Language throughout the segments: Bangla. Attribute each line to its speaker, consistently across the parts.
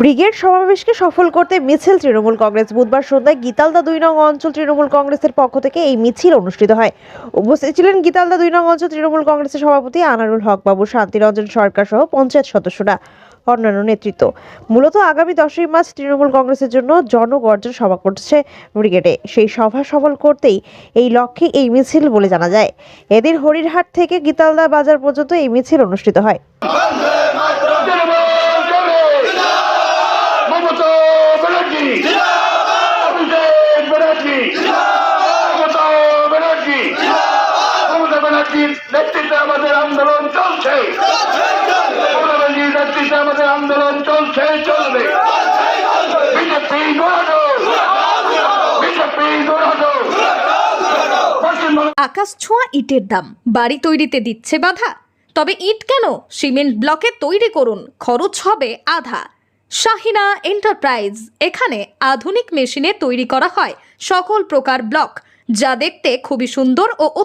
Speaker 1: ব্রিগেড সমাবেশকে সফল করতে মিছিল তৃণমূল কংগ্রেস। বুধবার সন্ধ্যায় গীতালদা দুই নং অঞ্চল তৃণমূল কংগ্রেসের পক্ষ থেকে এই মিছিল অনুষ্ঠিত হয়। উপস্থিত ছিলেন গীতালদা দুই নং অঞ্চল তৃণমূল কংগ্রেসের সভাপতি আনারুল হক বাবু, শান্তিরঞ্জন সরকার সহ পঞ্চায়েত সদস্যরা, অন্যান্য নেতৃত্ব। মূলত আগামী দশই মার্চ তৃণমূল কংগ্রেসের জন্য জনগর্জন সভা করছে ব্রিগেডে। সেই সভা সফল করতেই এই লক্ষ্যে এই মিছিল বলে জানা যায়। এদিন হরিরহাট থেকে গীতালদা বাজার পর্যন্ত এই মিছিল অনুষ্ঠিত হয়।
Speaker 2: আমাদের আন্দোলন চলছে। চলবে। বিজেপি
Speaker 3: আকাশ ছোঁয়া ইটের দাম। বাড়ি তৈরিতে দিচ্ছে বাধা। তবে ইট কেন? সিমেন্ট ব্লকে তৈরি করুন। খরচ হবে আধা। শাহিনা এন্টারপ্রাইজ। এখানে আধুনিক মেশিনে তৈরি করা হয় সকল প্রকার ব্লক। যা দেখতে খুবই সুন্দর ও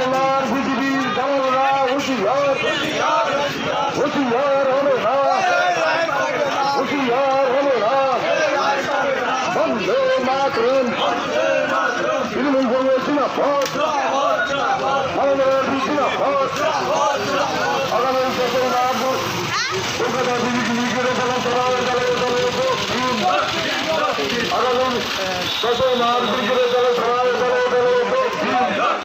Speaker 2: শীতলমার বিজেপির দালালরা হুঁশিয়ার হুঁশিয়ার না হুঁশিয়ার না বন্দে মাতরম তৃণমূল কংগ্রেস জিন্দাবাদ মাননীয় জিন্দাবাদ আগামী মার্চ কলকাতা বিজেপি বিজেপির